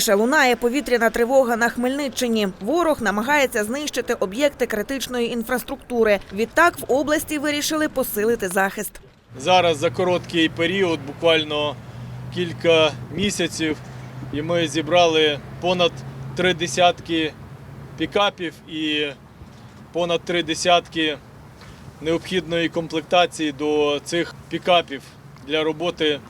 Тиша лунає повітряна тривога на Хмельниччині. Ворог намагається знищити об'єкти критичної інфраструктури. Відтак в області вирішили посилити захист. Зараз за короткий період, буквально кілька місяців, і ми зібрали понад три десятки пікапів і понад три десятки необхідної комплектації до цих пікапів для роботи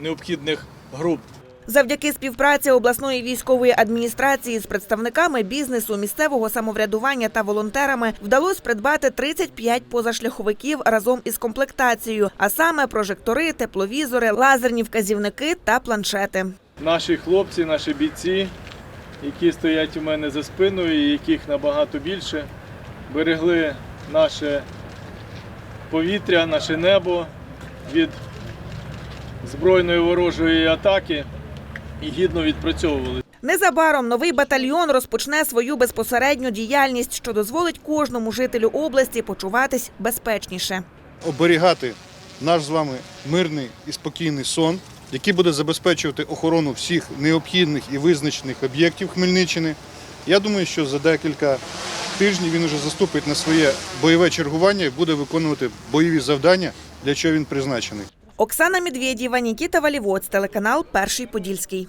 необхідних груп. Завдяки співпраці обласної військової адміністрації з представниками бізнесу, місцевого самоврядування та волонтерами вдалося придбати 35 позашляховиків разом із комплектацією, а саме прожектори, тепловізори, лазерні вказівники та планшети. Наші хлопці, наші бійці, які стоять у мене за спиною, яких набагато більше, берегли наше повітря, наше небо від збройної ворожої атаки і гідно відпрацьовували. Незабаром новий батальйон розпочне свою безпосередню діяльність, що дозволить кожному жителю області почуватись безпечніше. оберігати наш з вами мирний і спокійний сон, який буде забезпечувати охорону всіх необхідних і визначених об'єктів Хмельниччини. Я думаю, що за декілька тижнів він уже заступить на своє бойове чергування і буде виконувати бойові завдання, для чого він призначений. Оксана Медведєва, Нікіта Валівоць, телеканал Перший Подільський.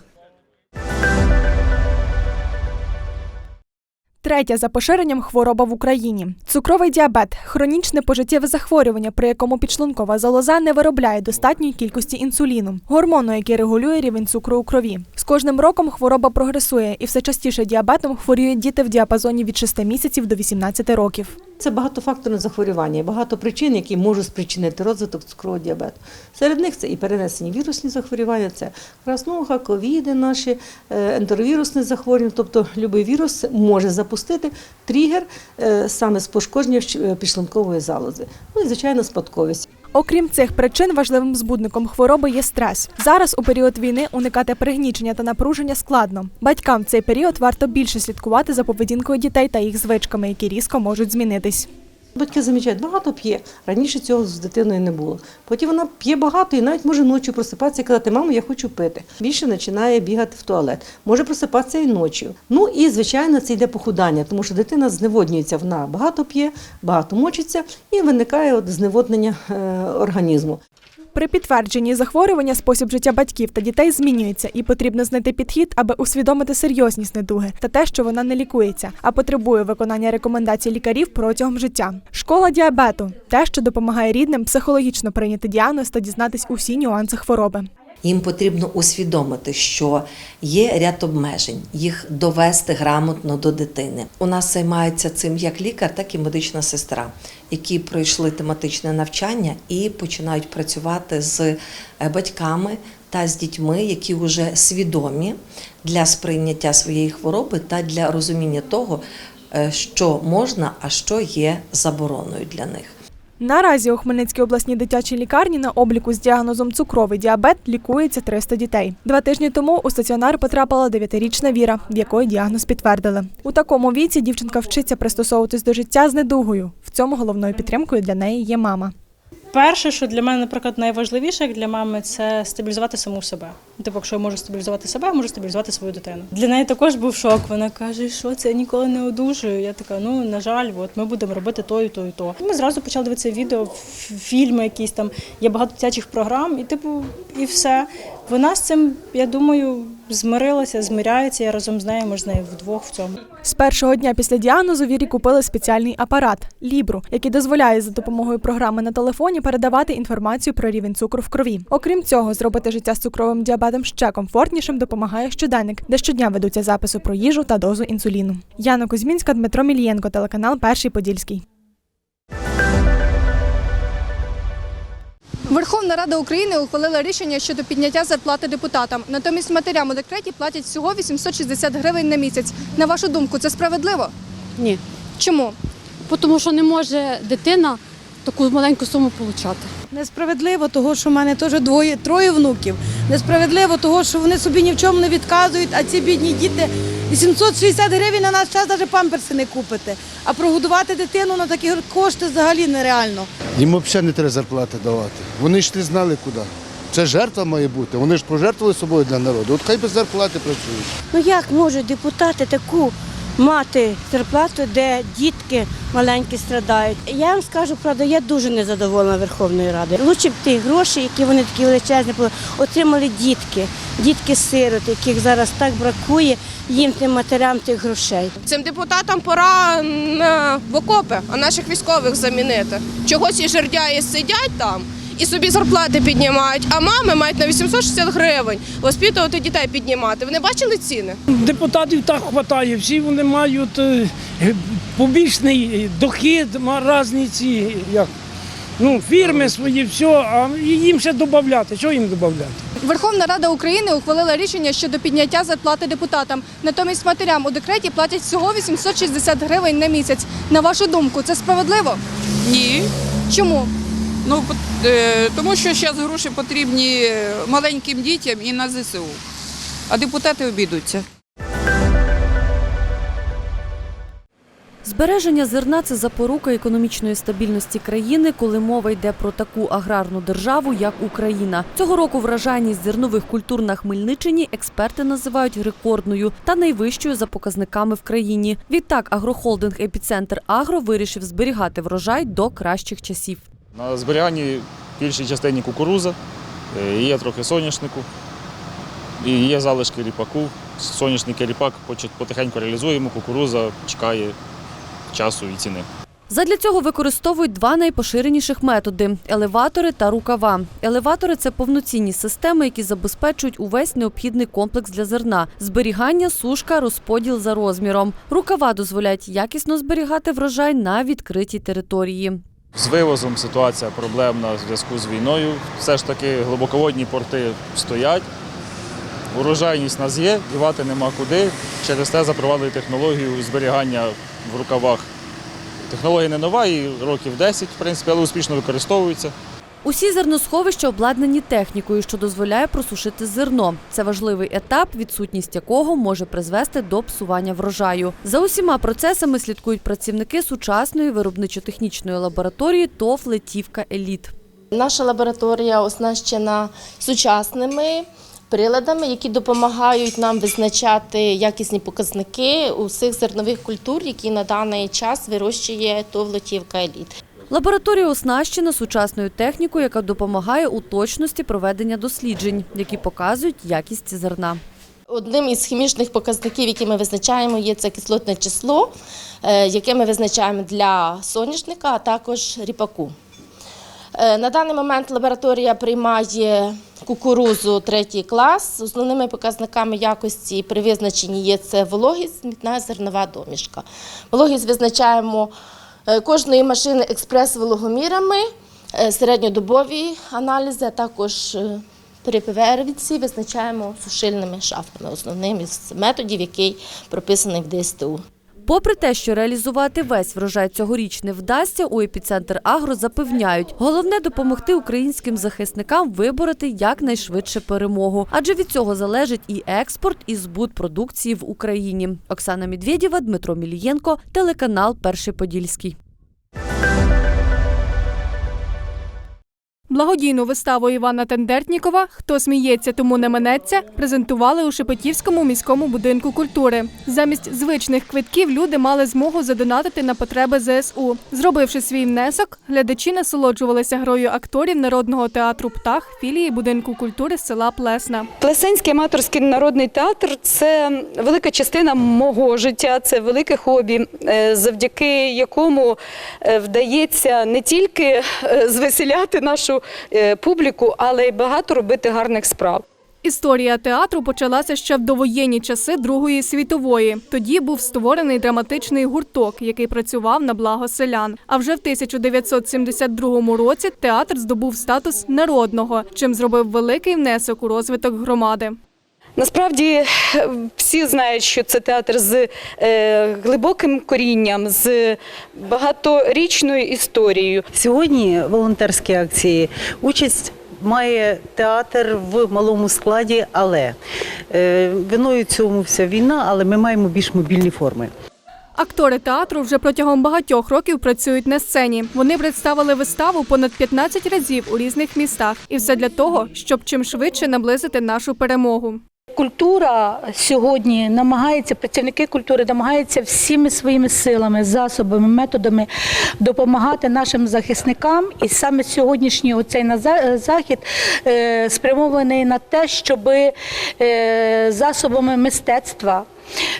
Третя за поширенням хвороба в Україні. Цукровий діабет хронічне пожиттєве захворювання, при якому підшлункова залоза не виробляє достатньої кількості інсуліну, гормону, який регулює рівень цукру у крові. З кожним роком хвороба прогресує, і все частіше діабетом хворіють діти в діапазоні від 6 місяців до 18 років. Це багатофакторне захворювання, багато причин, які можуть спричинити розвиток цукрового діабету. Серед них це і перенесені вірусні захворювання, це краснуха, ковіди, наші е, захворювання. Тобто будь-який вірус може запустити тригер е, саме з пошкодження е, підшлункової залози. Ну і звичайно спадковість. Окрім цих причин, важливим збудником хвороби є стрес. Зараз у період війни уникати пригнічення та напруження складно. Батькам в цей період варто більше слідкувати за поведінкою дітей та їх звичками, які різко можуть змінитись. Батьки замічають, багато п'є. Раніше цього з дитиною не було. Потім вона п'є багато і навіть може ночі просипатися і казати, мамо, я хочу пити. Більше починає бігати в туалет. Може просипатися і ночі. Ну і звичайно, це йде похудання, тому що дитина зневоднюється, вона багато п'є, багато мочиться і виникає от зневоднення е, організму. При підтвердженні захворювання спосіб життя батьків та дітей змінюється, і потрібно знайти підхід, аби усвідомити серйозність недуги та те, що вона не лікується, а потребує виконання рекомендацій лікарів протягом життя. Школа діабету те, що допомагає рідним психологічно прийняти діагноз та дізнатись усі нюанси хвороби. Їм потрібно усвідомити, що є ряд обмежень, їх довести грамотно до дитини. У нас займається цим як лікар, так і медична сестра, які пройшли тематичне навчання і починають працювати з е, батьками та з дітьми, які вже свідомі для сприйняття своєї хвороби та для розуміння того, е, що можна, а що є забороною для них. Наразі у Хмельницькій обласній дитячій лікарні на обліку з діагнозом цукровий діабет лікується 300 дітей. Два тижні тому у стаціонар потрапила 9-річна Віра, в якої діагноз підтвердили. У такому віці дівчинка вчиться пристосовуватись до життя з недугою. В цьому головною підтримкою для неї є мама. Перше, що для мене, наприклад, найважливіше, як для мами, це стабілізувати саму себе. Типу, якщо я можу стабілізувати себе, я можу стабілізувати свою дитину. Для неї також був шок. Вона каже, що це я ніколи не одужую. Я така, ну на жаль, от ми будемо робити то і то і то. Ми зразу почали дивитися відео, фільми, якісь там є багато дитячих програм, і типу, і все. Вона з цим, я думаю, змирилася, змиряється. Я разом з нею, ми з нею вдвох в цьому. З першого дня після діагнозу Вірі купили спеціальний апарат Лібру, який дозволяє за допомогою програми на телефоні передавати інформацію про рівень цукру в крові. Окрім цього, зробити життя з цукровим діабетом ще комфортнішим допомагає щоденник, де щодня ведуться записи про їжу та дозу інсуліну. Яна Кузьмінська, Дмитро Мілієнко, телеканал Перший Подільський. Верховна Рада України ухвалила рішення щодо підняття зарплати депутатам. Натомість матерям у декреті платять всього 860 гривень на місяць. На вашу думку, це справедливо? Ні, Чому? Тому що не може дитина таку маленьку суму отримати. Несправедливо, того, що в мене теж двоє, троє внуків. Несправедливо, того, що вони собі ні в чому не відказують, а ці бідні діти 860 гривень на наш час навіть памперси не купити. А прогодувати дитину на такі кошти взагалі нереально. Їм взагалі не треба зарплати давати. Вони ж не знали куди. Це жертва має бути. Вони ж пожертвували собою для народу. От хай без зарплати працюють. Ну як можуть депутати таку мати зарплату, де дітки маленькі страдають? Я вам скажу, правда, я дуже незадоволена Верховною Радою. Лучше б ті гроші, які вони такі величезні були, отримали дітки, дітки-сироти, яких зараз так бракує їм тим матерям тих грошей. Цим депутатам пора на в окопи, а наших військових замінити. Чогось і жердяї сидять там і собі зарплати піднімають, а мами мають на 860 гривень воспитувати дітей піднімати. Ви не бачили ціни? Депутатів так вистачає, всі вони мають е, побічний дохід, різні ці як, ну, фірми свої, все, а їм ще додати. Що їм додати? Верховна Рада України ухвалила рішення щодо підняття зарплати депутатам. Натомість матерям у декреті платять всього 860 гривень на місяць. На вашу думку, це справедливо? Ні. Чому? Ну, е, тому що зараз гроші потрібні маленьким дітям і на ЗСУ. А депутати обідуться. Збереження зерна це запорука економічної стабільності країни, коли мова йде про таку аграрну державу, як Україна. Цього року вражайність зернових культур на Хмельниччині експерти називають рекордною та найвищою за показниками в країні. Відтак, агрохолдинг Епіцентр Агро вирішив зберігати врожай до кращих часів. На зберіганні в більшій частині кукуруза, е, є трохи соняшнику, і є залишки ріпаку. Соняшник і ріпак потихеньку реалізуємо, кукуруза чекає часу і ціни. Задля цього використовують два найпоширеніших методи елеватори та рукава. Елеватори це повноцінні системи, які забезпечують увесь необхідний комплекс для зерна: зберігання, сушка, розподіл за розміром. Рукава дозволяють якісно зберігати врожай на відкритій території. З вивозом ситуація проблемна в зв'язку з війною. Все ж таки глибоководні порти стоять. Урожайність нас є, дівати нема куди. Через те запровадили технологію зберігання в рукавах. Технологія не нова, і років 10, в принципі, але успішно використовується. Усі зерносховища обладнані технікою, що дозволяє просушити зерно. Це важливий етап, відсутність якого може призвести до псування врожаю. За усіма процесами слідкують працівники сучасної виробничо-технічної лабораторії ТОВ Летівка Еліт. Наша лабораторія оснащена сучасними приладами, які допомагають нам визначати якісні показники усіх зернових культур, які на даний час вирощує ТОВ «Летівка Еліт». Лабораторія оснащена сучасною технікою, яка допомагає у точності проведення досліджень, які показують якість зерна. Одним із хімічних показників, які ми визначаємо, є це кислотне число, е, яке ми визначаємо для соняшника, а також ріпаку. Е, На даний момент лабораторія приймає кукурузу третій клас. Основними показниками якості при визначенні є це вологість, мітна зернова домішка. Вологість визначаємо кожної машини експрес-вологомірами, е, середньодобові аналізи, а також е, при ПВР-відсі визначаємо сушильними шафами, основним із методів, який прописаний в ДСТУ. Попри те, що реалізувати весь врожай цьогоріч не вдасться, у епіцентр Агро запевняють, головне допомогти українським захисникам вибороти якнайшвидше перемогу, адже від цього залежить і експорт, і збут продукції в Україні. Оксана Медведєва, Дмитро Мілієнко, телеканал Перший Подільський. Благодійну виставу Івана Тендертнікова Хто сміється, тому не минеться презентували у Шепетівському міському будинку культури. Замість звичних квитків люди мали змогу задонатити на потреби ЗСУ. Зробивши свій внесок, глядачі насолоджувалися грою акторів народного театру Птах філії будинку культури села Плесна. Плесенський аматорський народний театр це велика частина мого життя, це велике хобі, е, завдяки якому е, вдається не тільки е, звеселяти нашу публіку, але й багато робити гарних справ. Історія театру почалася ще в довоєнні часи Другої світової. Тоді був створений драматичний гурток, який працював на благо селян. А вже в 1972 році театр здобув статус народного, чим зробив великий внесок у розвиток громади. Насправді е, всі знають, що це театр з е, глибоким корінням, з багаторічною історією. Сьогодні волонтерські акції участь. Має театр в малому складі, але е, виною цьому вся війна, але ми маємо більш мобільні форми. Актори театру вже протягом багатьох років працюють на сцені. Вони представили виставу понад 15 разів у різних містах, і все для того, щоб чим швидше наблизити нашу перемогу. Культура сьогодні намагається, працівники культури намагаються всіми своїми силами, засобами, методами допомагати нашим захисникам. І саме сьогоднішній оцей захід е, спрямований на те, щоб засобами мистецтва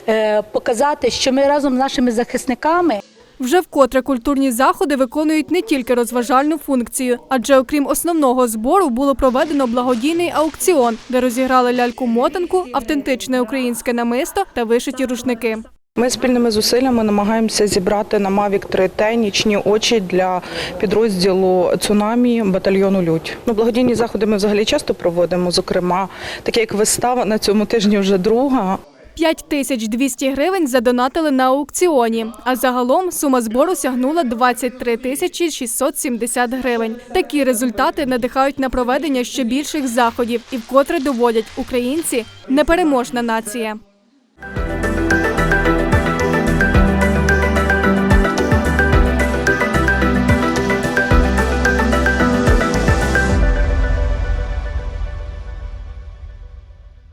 е, показати, що ми разом з нашими захисниками. Вже вкотре культурні заходи виконують не тільки розважальну функцію, адже окрім основного збору було проведено благодійний аукціон, де розіграли ляльку-мотанку, автентичне українське намисто та вишиті рушники. Ми спільними зусиллями намагаємося зібрати на Mavic 3T нічні очі для підрозділу цунамі батальйону Людь. Ну, благодійні заходи ми взагалі часто проводимо, зокрема, таке як вистава на цьому тижні вже друга. 5200 гривень задонатили на аукціоні, а загалом сума збору сягнула 23 тисячі 670 гривень. Такі результати надихають на проведення ще більших заходів і вкотре доводять українці непереможна нація.